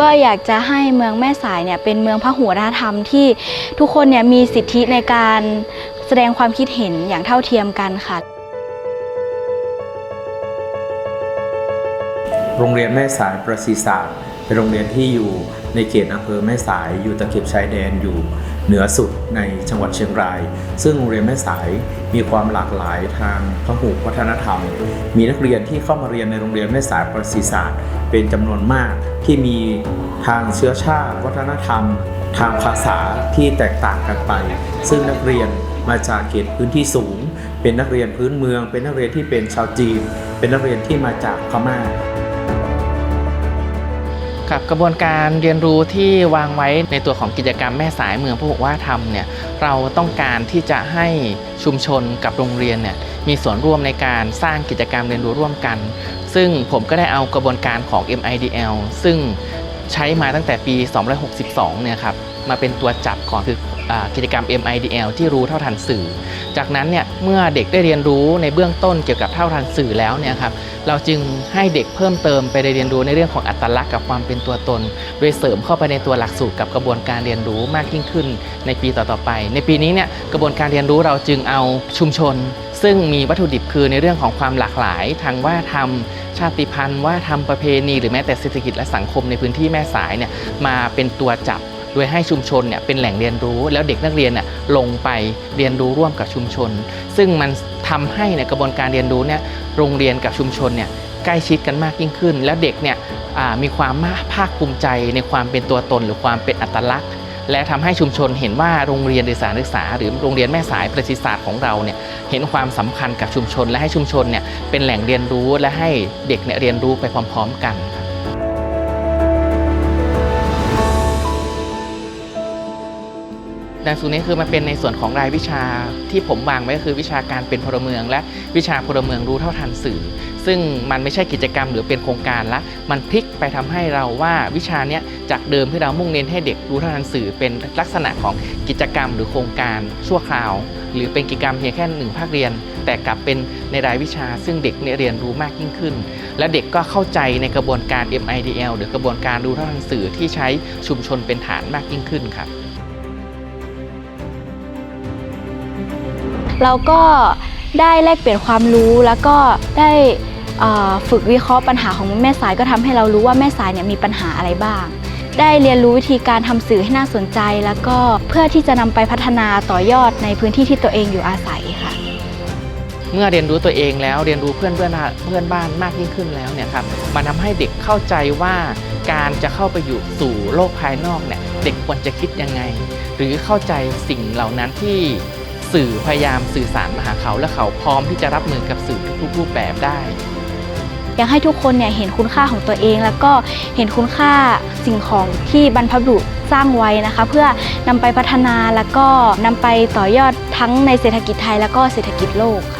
ก็อยากจะให้เมืองแม่สายเนี่ยเป็นเมืองพหุวัฒนธรรมที่ทุกคนเนี่ยมีสิทธิในการแสดงความคิดเห็นอย่างเท่าเทียมกันค่ะ โรงเรียนแม่สายประสิศาสตร์เป็นโรงเรียนที่อยู่ในเขตอำเภอแม่สายอยู่ตะเข็บชายแดนอยู่เหนือสุดในจังหวัดเชียงราย ซึ่งโรงเรียนแม่สายมีความหลากหลายทางพหุวัฒนธรรม มีนักเรียนที่เข้ามาเรียนในโรงเรียนแม่สายประสิศาสตร์ เป็นจำนวนมากที่มีทางเชื้อชาติ วัฒนธรรม ทางภาษาที่แตกต่างกันไป ซึ่งนักเรียนมาจากเขตพื้นที่สูง เป็นนักเรียนพื้นเมือง เป็นนักเรียนที่เป็นชาวจีน เป็นนักเรียนที่มาจากพม่า กับกระบวนการเรียนรู้ที่วางไว้ในตัวของกิจกรรมแม่สายเมืองผู้บอกว่าทำเนี่ยเราต้องการที่จะให้ชุมชนกับโรงเรียนเนี่ยมีส่วนร่วมในการสร้างกิจกรรมเรียนรู้ร่วมกัน ซึ่งผมก็ได้เอากระบวนการของ MIDL ซึ่งใช้มาตั้งแต่ปี 262 เนี่ยครับ มาเป็นตัวจับก่อนคือกิจกรรม MIDL ที่รู้เท่าทันสื่อ จากนั้นเนี่ยเมื่อเด็กได้เรียนรู้ในเบื้องต้นเกี่ยวกับเท่าทันสื่อแล้วเนี่ยครับเราจึงให้เด็กเพิ่มเติมไปเรียนรู้ในเรื่องของอัตลักษณ์กับความเป็นตัวตน โดยเสริมเข้าไปในตัวหลักสูตรกับกระบวนการเรียนรู้มากยิ่งขึ้นในปีต่อๆไป ในปีนี้เนี่ยกระบวนการเรียนรู้เราจึงเอาชุมชน ซึ่งมีวัตถุดิบคือในเรื่องของความหลากหลาย ทางว่าทำชาติพันธุ์ว่าทำประเพณี หรือแม้แต่เศรษฐกิจและสังคมในพื้นที่แม่สายเนี่ยมาเป็นตัวจับ โดยให้ชุมชนเนี่ยเป็นแหล่งเรียนรู้ แล้วเด็กนักเรียนเนี่ยลงไปเรียนรู้ร่วมกับชุมชน ซึ่งมันทำให้ในกระบวนการเรียนรู้เนี่ยโรงเรียนกับชุมชนเนี่ยใกล้ชิดกันมากยิ่งขึ้น แล้วเด็กเนี่ยมีความภาคภูมิใจในความเป็นตัวตน หรือความเป็นอัตลักษณ์และทำให้ชุมชนเห็นว่าโรงเรียนหรือสานศึกษา หรือโรงเรียนแม่สายประสิทศาสตร์ของเราเนี่ยเห็นความสำคัญกับชุมชน และให้ชุมชนเนี่ยเป็นแหล่งเรียนรู้และให้เด็กเนี่ยเรียนรู้ไปพร้อม ๆ กัน ดังสูตรนี้คือมันเป็นในส่วนของรายวิชาที่ผมวางไว้ก็คือวิชาการเป็นพลเมือง และวิชาพลเมืองรู้เท่าทันสื่อ ซึ่งมันไม่ใช่กิจกรรมหรือเป็นโครงการละ มันพลิกไปทำให้เราว่าวิชาเนี้ยจากเดิมที่เรามุ่งเน้นให้เด็กรู้เท่าทันสื่อ เป็นลักษณะของกิจกรรมหรือโครงการชั่วคราว หรือเป็นกิจกรรมเพียงแค่หนึ่งภาคเรียน แต่กลับเป็นในรายวิชา ซึ่งเด็กเนี่ยเรียนรู้มากยิ่งขึ้น และเด็กก็เข้าใจในกระบวนการ MIDL หรือกระบวนการรู้เท่าทันสื่อที่ใช้ชุมชนเป็นฐานมากยิ่งขึ้นครับ เราก็ได้แลกเปลี่ยนความรู้แล้วก็ได้ฝึกวิเคราะห์ปัญหาของแม่สายก็ทำให้เรารู้ว่าแม่สายเนี่ยมีปัญหาอะไรบ้าง ได้เรียนรู้วิธีการทำสื่อให้น่าสนใจ แล้วก็เพื่อที่จะนำไปพัฒนาต่อยอดในพื้นที่ที่ตัวเองอยู่อาศัยค่ะ เมื่อเรียนรู้ตัวเองแล้วเรียนรู้เพื่อนเพื่อนเพื่อนบ้านมากยิ่งขึ้นแล้วเนี่ยครับมันทำให้เด็กเข้าใจว่าการจะเข้าไปอยู่สู่โลกภายนอกเนี่ยเด็กควรจะคิดยังไง หรือเข้าใจสิ่งเหล่านั้นที่ สื่อพยายามสื่อสารมาหาเขาและเขาพร้อมที่จะรับมือกับสื่อทุกๆรูปแบบได้ อยากให้ทุกคนเนี่ยเห็นคุณค่าของตัวเอง แล้วก็เห็นคุณค่าสิ่งของที่บรรพบุรุษสร้างไว้นะคะ เพื่อนำไปพัฒนาแล้วก็นำไปต่อยอดทั้งในเศรษฐกิจไทย แล้วก็เศรษฐกิจโลกค่ะ